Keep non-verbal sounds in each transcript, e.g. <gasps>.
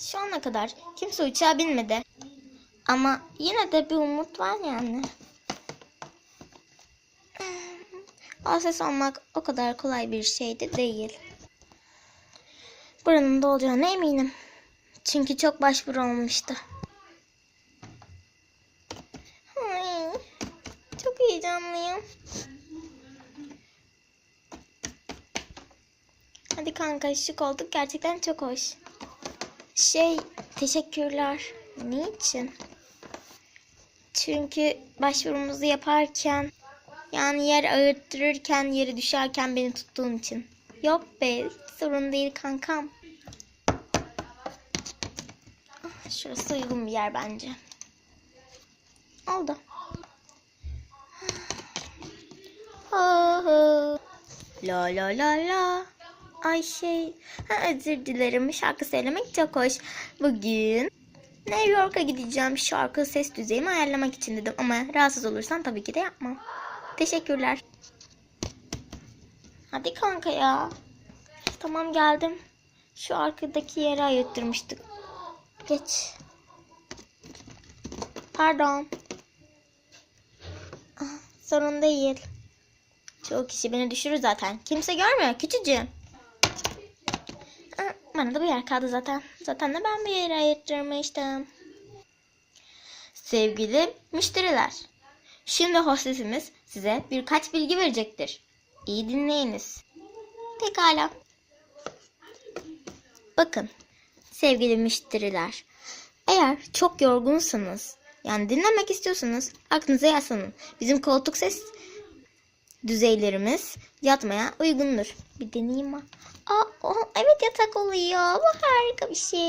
Şu ana kadar kimse uçağa binmedi. Ama yine de bir umut var yani. Hostes olmak o kadar kolay bir şey de değil. Buranın da olacağına eminim. Çünkü çok başvuru olmuştu. Ay, çok heyecanlıyım. Hadi kanka şu koltuk gerçekten çok hoş. Şey teşekkürler. Niçin? Çünkü başvurumuzu yaparken yani yer ağırttırırken yeri düşerken beni tuttuğun için. Yok be sorun değil kankam. Ah, Şurası uygun bir yer bence. Oldu. Ha, ha. La la la la. Ay şey, ha, özür dilerim. Şarkı söylemek çok hoş. Bugün New York'a gideceğim. Şarkı ses düzeyimi ayarlamak için dedim. Ama rahatsız olursan tabii ki de yapmam. Teşekkürler. Hadi kanka ya. Tamam geldim. Şu arkadaki yere ayırttırmıştık. Geç. Pardon. Ah, Sorun değil. Çoğu kişi beni düşürür zaten. Kimse görmüyor. Küçücüğüm. Bana da bu yer kaldı zaten. Zaten de ben bir yere ayırttırmıştım. Sevgili müşteriler. Şimdi hostesimiz size birkaç bilgi verecektir. İyi dinleyiniz. Pekala. Bakın sevgili müşteriler. Eğer çok yorgunsanız yani dinlemek istiyorsanız aklınıza yaslanın. Bizim koltuk ses düzeylerimiz yatmaya uygundur. Bir deneyeyim mi? Aa, oh, evet yatak oluyor. Bu harika bir şey.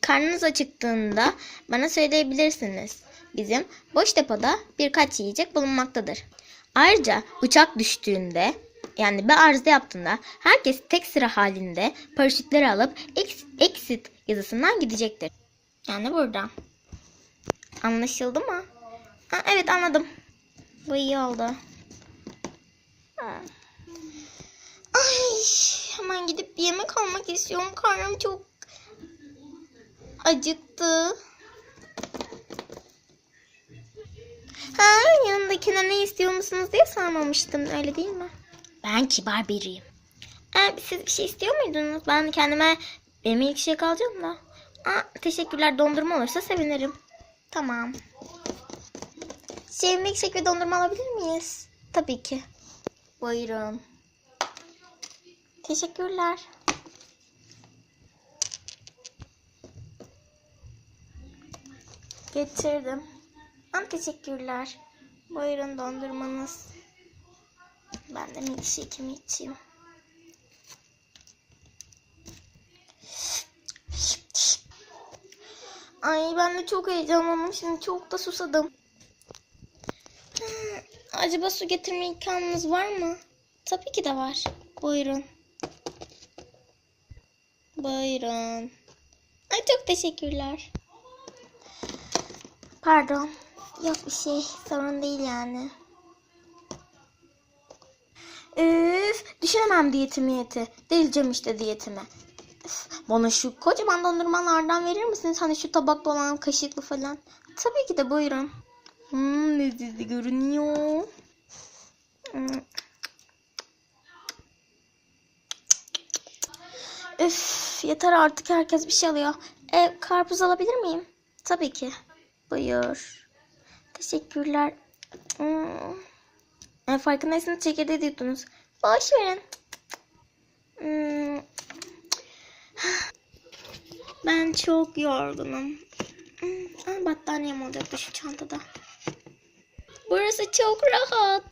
Karnınız acıktığında bana söyleyebilirsiniz. Bizim boş depoda birkaç yiyecek bulunmaktadır. Ayrıca uçak düştüğünde yani bir arıza yaptığında herkes tek sıra halinde paraşütleri alıp ex- exit yazısından gidecektir. Yani burada. Anlaşıldı mı? Ha, evet anladım. Bu iyi oldu. Ha. Ay, hemen gidip bir yemek almak istiyorum. Karnım çok acıktı. Ha, yanındakine ne istiyor musunuz diye sormamıştım. Öyle değil mi? Ben kibar biriyim. Ee, siz bir şey istiyor muydunuz? Ben kendime milkshake alacağım da. Aa, teşekkürler. Dondurma olursa sevinirim. Tamam. Şey milkshake ve dondurma alabilir miyiz? Tabii ki. Buyurun. Teşekkürler. Getirdim. Am teşekkürler. Buyurun dondurmanız. Ben de milkshake'imi içeyim. Ay ben de çok heyecanlandım. Şimdi çok da susadım. Acaba su getirme imkanınız var mı? Tabii ki de var. Buyurun. Buyurun. Ay çok teşekkürler. Pardon. Yok bir şey. Sorun değil yani. Üf, düşünemem diyetimi yeti. Deleceğim işte diyetimi. Üf, bana şu kocaman dondurmalardan verir misiniz? Hani şu tabaklı olan kaşıklı falan. Tabii ki de buyurun. Hmm, lezzetli görünüyor. Hmm. Üf, yeter artık herkes bir şey alıyor. E, karpuz alabilir miyim? Tabii ki. Buyur. Teşekkürler. Hmm. E, farkındaysanız çekirdeği de yuttunuz. Boş verin. Hmm. Ben çok yorgunum. Hmm. Battaniyem olacaktı şu çantada. Burası çok rahat.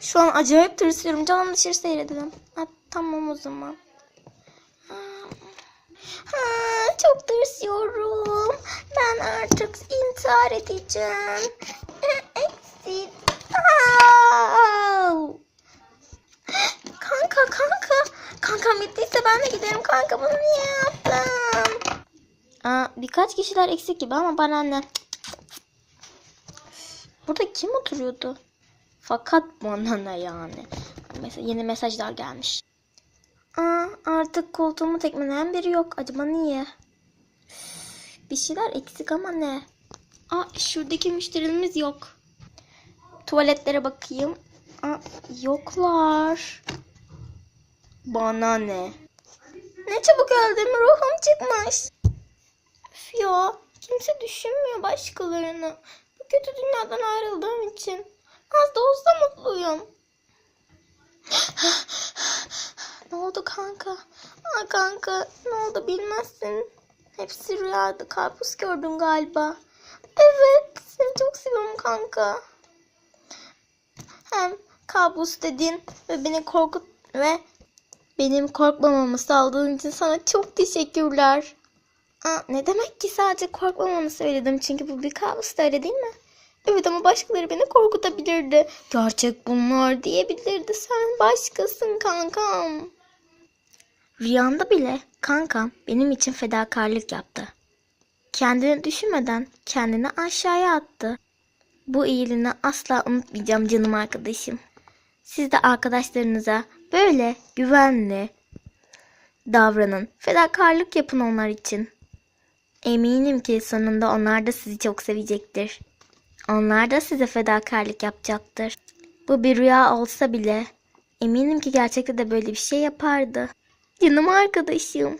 Şu an acayip tırsıyorum. Canım dışarı seyredelim. Ha, tamam o zaman. Ha, çok tırsıyorum. Ben artık intihar edeceğim. Exit. Kanka kanka. Kankam bittiyse ben de giderim. Kanka bunu niye yaptım? Aa, birkaç kişiler eksik gibi ama bana ne? Burada kim oturuyordu? Fakat bana ne yani? Mesela yeni mesajlar gelmiş. Aa, artık koltuğumu tekmeleyen biri yok. Acaba niye? Bir şeyler eksik ama ne? Aa şuradaki müşterimiz yok. Tuvaletlere bakayım. Aa, yoklar. Bana ne? Ne çabuk öldüm ruhum çıkmış. Üf kimse düşünmüyor başkalarını. Kötü dünyadan ayrıldığım için. Az da olsa mutluyum. <gasps> ne oldu kanka? Aa kanka ne oldu bilmezsin. Hepsi rüyaydı. Karpuz gördüm galiba. Evet seni çok seviyorum kanka. Hem kabus dedin ve beni korkut ve benim korkmamamı sağladığın için sana çok teşekkürler. Aa, ne demek ki sadece korkmamanı söyledim çünkü bu bir kabus öyle değil mi? Evet ama başkaları beni korkutabilirdi. Gerçek bunlar diyebilirdi. Sen başkasın kankam. Rüyamda bile kankam benim için fedakarlık yaptı. Kendini düşünmeden kendini aşağıya attı. Bu iyiliğini asla unutmayacağım canım arkadaşım. Siz de arkadaşlarınıza böyle güvenli davranın. Fedakarlık yapın onlar için. Eminim ki sonunda onlar da sizi çok sevecektir. Onlar da size fedakarlık yapacaktır. Bu bir rüya olsa bile eminim ki gerçekte de böyle bir şey yapardı. Canım arkadaşım.